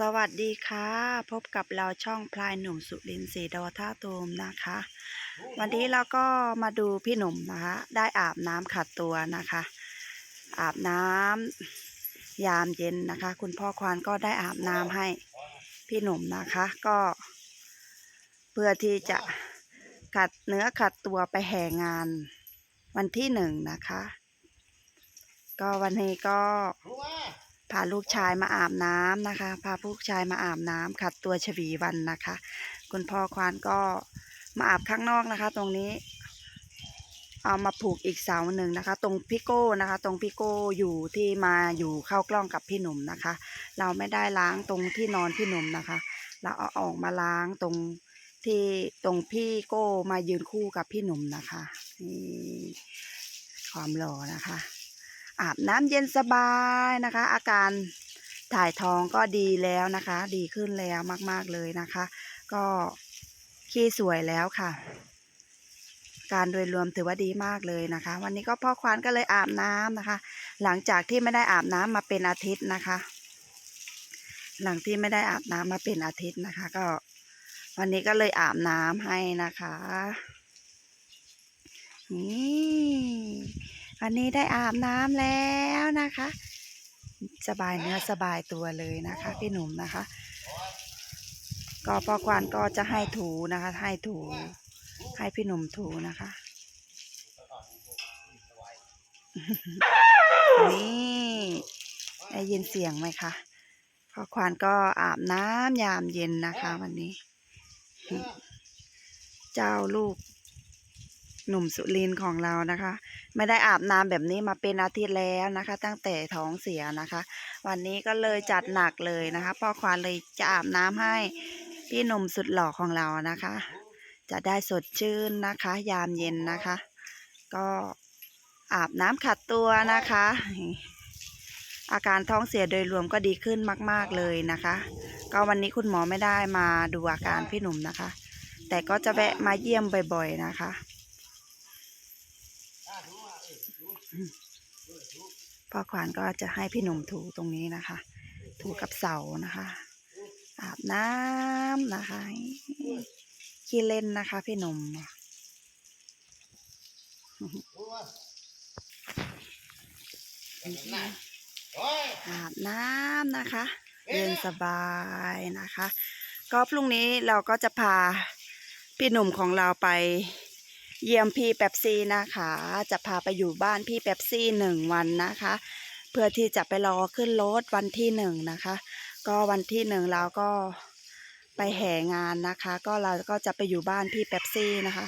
สวัสดีค่ะ พบกับเราช่องพลายหนุ่มสุรินทร์สีดอท่าตูมนะคะ วันนี้เราก็มาดูพี่หนุ่มนะคะได้อาบน้ำขัดตัวนะคะ อาบน้ำยามเย็นนะคะ คุณพ่อควานก็ได้อาบน้ำให้พี่หนุ่มนะคะ ก็ เพื่อที่จะขัดเนื้อขัดตัวไปแห่งานวันที่หนึ่งนะคะ ก็วันนี้ก็ พาลูกชายมาอาบน้ำนะคะ พาลูกชายมาอาบน้ำขัดตัวฉวีวันนะคะ คุณพ่อควานก็มาอาบข้างนอกนะคะ ตรงนี้ เอามาผูกอีกเสาหนึ่งนะคะ ตรงพี่โก้นะคะ ตรงพี่โก้อยู่ที่มาอยู่เข้ากล้องกับพี่หนุ่มนะคะ เราไม่ได้ล้างตรงที่นอนพี่หนุ่มนะคะ เราเอาออกมาล้างตรงที่ตรงพี่โก้มายืนคู่กับพี่หนุ่มนะคะนี่ความหล่อนะคะ อาบน้ำเย็นสบายนะคะ อาการถ่ายท้องก็ดีแล้วนะคะ ดีขึ้นแล้วมากๆเลยนะคะ ก็ขี้สวยแล้วค่ะ การโดยรวมถือว่าดีมากเลยนะคะ วันนี้ก็พ่อควานก็เลยอาบน้ำนะคะ หลังจากที่ไม่ได้อาบน้ำมาเป็นอาทิตย์นะคะ หลังที่ไม่ได้อาบน้ำมาเป็นอาทิตย์นะคะ ก็ วันนี้ก็เลยอาบน้ำให้นะคะนี่ วันนี้ได้อาบน้ำแล้วนะคะ สบายเนื้อสบายตัวเลยนะคะ พี่หนุ่มนะคะ ก็พ่อควานก็จะให้ถูนะคะ ให้ถูให้พี่หนุ่มถูนะคะ นี่ได้ยินเสียงไหมคะพ่อควานก็อาบน้ำยามเย็นนะคะ วันนี้ เจ้าลูก หนุ่มสุรินของเรานะคะ ไม่ได้อาบน้ำแบบนี้มาเป็นอาทิตย์แล้วนะคะ ตั้งแต่ท้องเสียนะคะ วันนี้ก็เลยจัดหนักเลยนะคะพ่อควานเลยจะอาบน้ำให้พี่หนุ่มสุดหล่อของเรานะคะ จะได้สดชื่นนะคะ ยามเย็นนะคะ ก็อาบน้ำขัดตัวนะคะ อาการท้องเสียโดยรวมก็ดีขึ้นมาก ๆเลยนะคะ ก็วันนี้คุณหมอไม่ได้มาดูอาการพี่หนุ่มนะคะ แต่ก็จะแวะมาเยี่ยมบ่อย ๆ นะคะ พ่อควานก็จะให้พี่หนุ่มถูตรงนี้นะคะ ถูกับเสานะคะ อาบน้ำนะคะขี้เล่นนะคะ พี่หนุ่มอาบน้ำนะคะเย็นสบายนะคะ ก็พรุ่งนี้เราก็จะพาพี่หนุ่มของเราไป เยี่ยมพี่แป๊บซี่นะคะ จะพาไปอยู่บ้านพี่แป๊บซี่หนึ่งวันนะคะ เพื่อที่จะไปรอขึ้นรถวันที่หนึ่งนะคะ ก็วันที่หนึ่งเราก็ไปแห่งานนะคะ ก็เราก็จะไปอยู่บ้านพี่แป๊บซี่นะคะ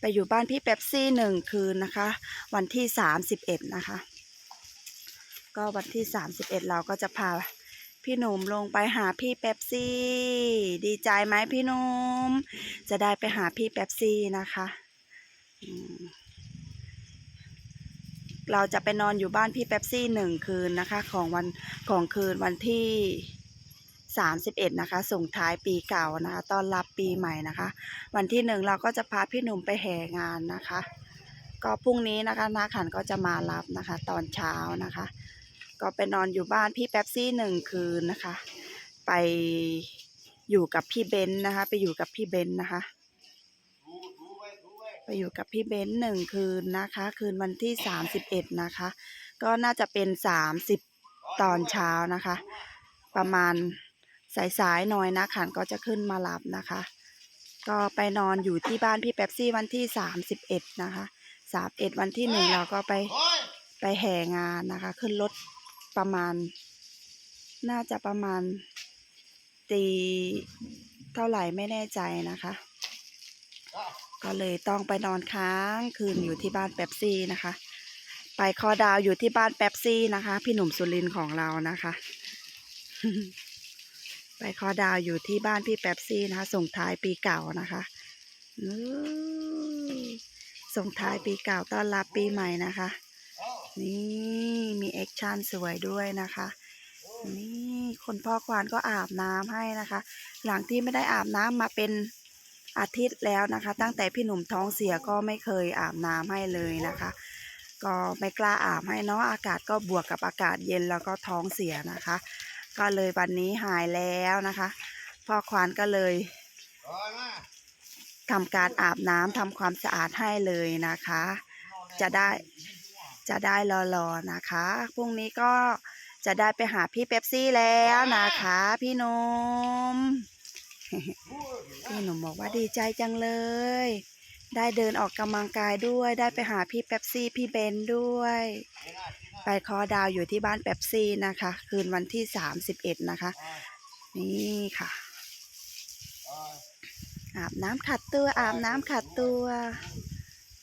ไปอยู่บ้านพี่แป๊บซี่หนึ่งคืนนะคะ วันที่สามสิบเอ็ดนะคะ ก็วันที่สามสิบเอ็ดเราก็จะพาพี่หนุ่มลงไปหาพี่แป๊บซี่ ดีใจไหมพี่หนุ่มจะได้ไปหาพี่แป๊บซี่นะคะ เราจะไปนอนอยู่บ้านพี่แป๊บซี่หนึ่งคืนนะคะ ของวันของคืนวันที่สามสิบเอ็ดนะคะ ส่งท้ายปีเก่านะคะต้อนรับปีใหม่นะคะ วันที่หนึ่งเราก็จะพาพี่หนุ่มไปแห่งานนะคะ ก็พรุ่งนี้นะคะนาขันก็จะมารับนะคะ ตอนเช้านะคะ ก็ไปนอนอยู่บ้านพี่แป๊บซี่หนึ่งคืนนะคะ ไปอยู่กับพี่เบนซ์นะคะ ไปอยู่กับพี่เบนซ์นะคะ ไปอยู่กับพี่เบนซ์หนึ่งคืนนะคะ คืนวันที่สามสิบเอ็ดนะคะ ก็น่าจะเป็นสามสิบตอนเช้านะคะ ประมาณสายๆหน่อยนะขันก็จะขึ้นมารับนะคะ ก็ไปนอนอยู่ที่บ้านพี่แป๊บซี่วันที่สามสิบเอ็ดนะคะสามเอ็ดวันที่หนึ่งเราก็ไปไปแห่งานนะคะ ขึ้นรถประมาณ น่าจะประมาณตีเท่าไหร่ไม่แน่ใจนะคะ ก็เลยต้องไปนอนค้างคืนอยู่ที่บ้านแป๊บซี่นะคะ ไปคอดาวอยู่ที่บ้านแป๊บซี่นะคะ พี่หนุ่มสุรินของเรานะคะ ไปคอดาวอยู่ที่บ้านพี่แป๊บซี่นะคะ ส่งท้ายปีเก่านะคะส่งท้ายปีเก่าต้อนรับปีใหม่นะคะ นี่มีแอคชั่นสวยด้วยนะคะ นี่คนพ่อควานก็อาบน้ำให้นะคะ หลังที่ไม่ได้อาบน้ำมาเป็น อาทิตย์แล้วนะคะ ตั้งแต่พี่หนุ่มท้องเสียก็ไม่เคยอาบน้ำให้เลยนะคะ ก็ไม่กล้าอาบให้เนาะอากาศก็บวกกับอากาศเย็นแล้วก็ท้องเสียนะคะ ก็เลยวันนี้หายแล้วนะคะพ่อควานก็เลยทำการอาบน้ำทำความสะอาดให้เลยนะคะ จะได้จะได้รอๆนะคะพรุ่งนี้ก็จะได้ไปหาพี่เป๊ปซี่แล้วนะคะ พี่หนุ่ม พี่หนุ่มบอกว่าดีใจจังเลย ได้เดินออกกำลังกายด้วย ได้ไปหาพี่เป๊ปซี่พี่เบนด้วย ไปคอดาวอยู่ที่บ้านเป๊ปซี่นะคะ คืนวันที่สามสิบเอ็ดนะคะ นี่ค่ะ อาบน้ำขัดตัว อาบน้ำขัดตัว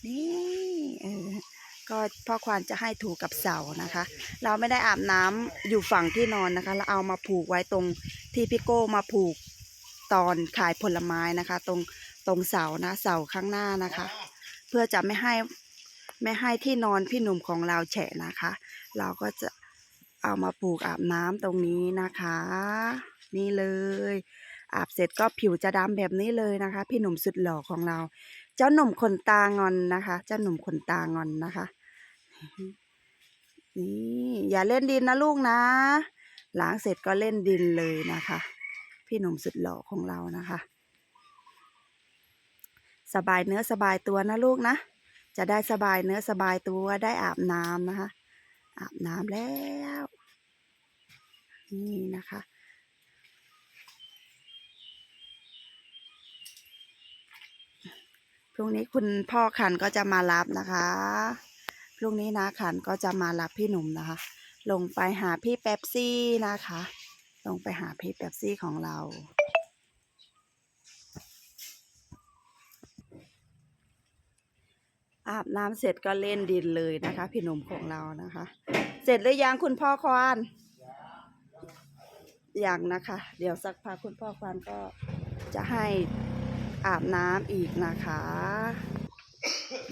นี่เออก็พ่อควานจะให้ถูกับเสานะคะ เราไม่ได้อาบน้ำอยู่ฝั่งที่นอนนะคะ เราเอามาผูกไว้ตรงที่พี่โก้มาผูก ตอนขายผลไม้นะคะ ตรงตรงเสานะเสาข้างหน้านะคะ เพื่อจะไม่ให้ไม่ให้ที่นอนพี่หนุ่มของเราแฉะนะคะ เราก็จะเอามาปลูกอาบน้ำตรงนี้นะคะ นี่เลยอาบเสร็จก็ผิวจะดำแบบนี้เลยนะคะ พี่หนุ่มสุดหล่อของเรา เจ้าหนุ่มขนตางอนนะคะ เจ้าหนุ่มขนตางอนนะคะนี่อย่าเล่นดินนะลูกนะล้างเสร็จก็เล่นดินเลยนะคะ พี่หนุ่มสุดหล่อของเรานะคะ สบายเนื้อสบายตัวนะลูกนะ จะได้สบายเนื้อสบายตัวได้อาบน้ำนะคะ อาบน้ำแล้ว นี่นะคะพรุ่งนี้คุณพ่อขันก็จะมารับนะคะ พรุ่งนี้นะขันก็จะมารับพี่หนุ่มนะคะ ลงไปหาพี่เป๊ปซี่นะคะ ลงไปหาพีเป๊ปซี่ของเรา อาบน้ำเสร็จก็เล่นดินเลยนะคะ พี่หนุ่มของเรานะคะ เสร็จหรือยังคุณพ่อควานยังนะคะ เดี๋ยวสักพักคุณพ่อควานก็จะให้อาบน้ำอีกนะคะ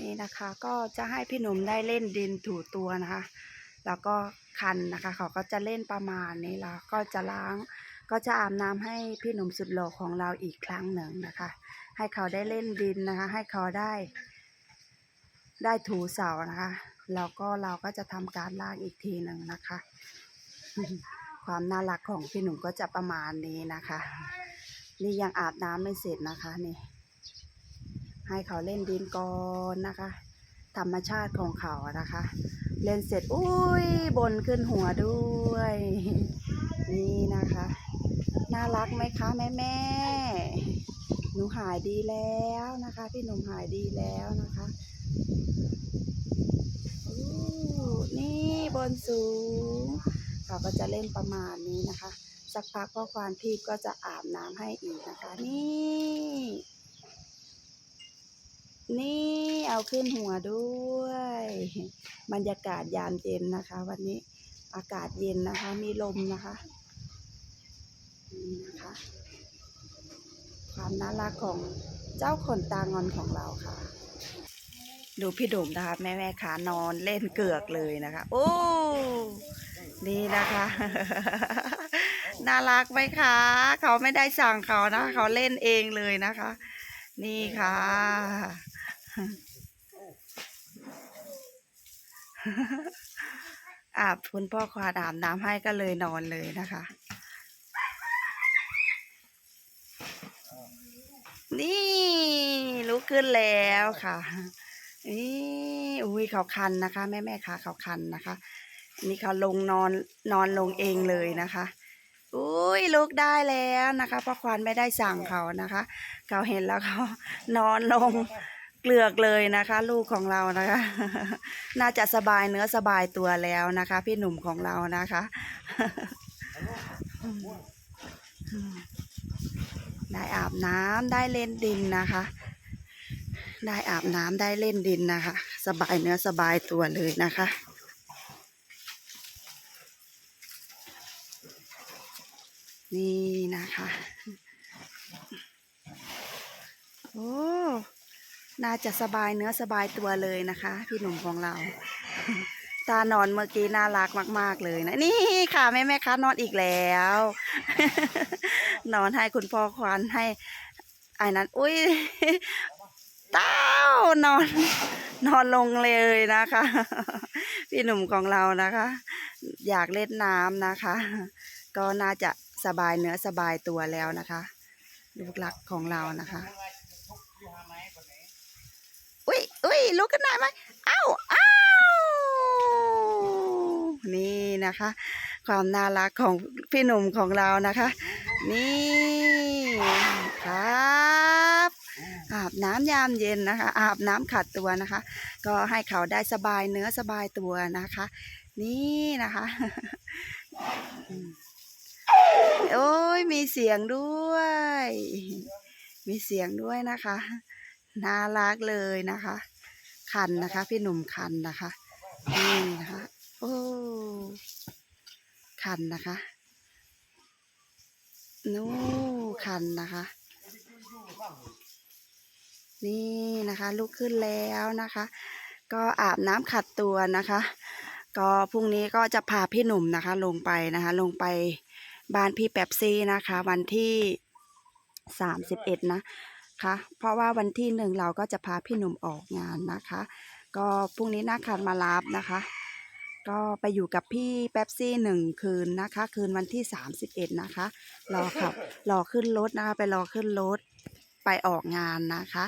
นี่นะคะก็จะให้พี่หนุ่มได้เล่นดินถูตัวนะคะ แล้วก็ คันนะคะ เขาก็จะเล่นประมาณนี้แล้วก็จะล้าง ก็จะอาบน้ำให้พี่หนุ่มสุดหล่อของเราอีกครั้งหนึ่งนะคะ ให้เขาได้เล่นดินนะคะ ให้เขาได้ ได้ถูเสานะคะแล้วก็เราก็จะทำการล้างอีกทีหนึ่งนะคะ ความน่ารักของพี่หนุ่มก็จะประมาณนี้นะคะ นี่ยังอาบน้ำไม่เสร็จนะคะนี่ให้เขาเล่นดินก่อนนะคะ ธรรมชาติของเขานะคะ เล่นเสร็จอุ้ยบนขึ้นหัวด้วย นี่นะคะ น่ารักไหมคะแม่แม่หนูหายดีแล้วนะคะ พี่หนุ่มหายดีแล้วนะคะนี่บนสูงเขาก็จะเล่นประมาณนี้นะคะ สักพักพ่อควานทีพก็จะอาบน้ำให้อีกนะคะ นี่ นี่เอาขึ้นหัวด้วย บรรยากาศยามเย็นนะคะ วันนี้อากาศเย็นนะคะ มีลมนะคะนี่นะคะ ความน่ารักของเจ้าขนตางอนของเราค่ะ ดูพี่ดมนะคะ แม่แม่ขานอนเล่นเกือกเลยนะคะ โอ้นี่นะคะ น่ารักไหมคะ เขาไม่ได้สั่งเขานะ เขาเล่นเองเลยนะคะ นี่ค่ะ อาบคุณพ่อควานอาบน้ำให้ก็เลยนอนเลยนะคะ นี่ลุกขึ้นแล้วค่ะ นี่อุ้ยเขาคันนะคะ แม่แม่ค่ะเขาคันนะคะ นี่เขาลงนอนนอนลงเองเลยนะคะอุ้ยลุกได้แล้วนะคะพราะควานไม่ได้สั่งเขานะคะ เขาเห็นแล้วเขานอนลง เกลือกเลยนะคะ ลูกของเรานะคะ น่าจะสบายเนื้อสบายตัวแล้วนะคะ พี่หนุ่มของเรานะคะ ได้อาบน้ำได้เล่นดินนะคะ ได้อาบน้ำได้เล่นดินนะคะ สบายเนื้อสบายตัวเลยนะคะนี่นะคะ โอ้ น่าจะสบายเนื้อสบายตัวเลยนะคะ พี่หนุ่มของเรา ตานอนเมื่อกี้น่ารักมาก ๆ เลยนะ นี่ค่ะแม่แม่คะนอนอีกแล้ว นอนให้คุณพ่อควานให้ไอ้นั้น อุ้ยเต้านอน นอนลงเลยนะคะ พี่หนุ่มของเรานะคะ อยากเล่นน้ำนะคะ ก็น่าจะสบายเนื้อสบายตัวแล้วนะคะ ลูกหลักของเรานะคะ อุ้ยอุ้ยลุกขึ้นหน่อยไหมเอ้าเอ้านี่นะคะ ความน่ารักของพี่หนุ่มของเรานะคะ นี่ครับอาบน้ำยามเย็นนะคะ อาบน้ำขัดตัวนะคะ ก็ให้เขาได้สบายเนื้อสบายตัวนะคะ นี่นะคะ โอ้ยมีเสียงด้วย มีเสียงด้วยนะคะ น่ารักเลยนะคะ คันนะคะ พี่หนุ่มคันนะคะนี่นะคะโอ้คันนะคะนู่คันนะคะ นี่นะคะลุกขึ้นแล้วนะคะ ก็อาบน้ำขัดตัวนะคะ ก็พรุ่งนี้ก็จะพาพี่หนุ่มนะคะ ลงไปนะคะ ลงไปบ้านพี่แป๊บซี่นะคะ วันที่สามสิบเอ็ดนะ คะ เพราะว่าวันที่หนึ่งเราก็จะพาพี่หนุ่มออกงานนะคะ ก็พรุ่งนี้นักขันมารับนะคะ ก็ไปอยู่กับพี่แป๊บซี่หนึ่งคืนนะคะ คืนวันที่สามสิบเอ็ดนะคะรอขับรอขึ้นรถนะคะไปรอขึ้นรถไปออกงานนะคะ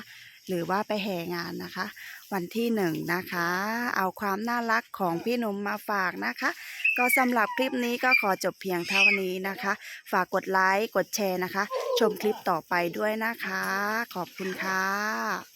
หรือว่าไปแห่งานนะคะ วันที่หนึ่งนะคะ เอาความน่ารักของพี่หนุ่มมาฝากนะคะ ก็สำหรับคลิปนี้ก็ขอจบเพียงเท่านี้นะคะ ฝากกดไลค์กดแชร์นะคะ ชมคลิปต่อไปด้วยนะคะ ขอบคุณค่ะ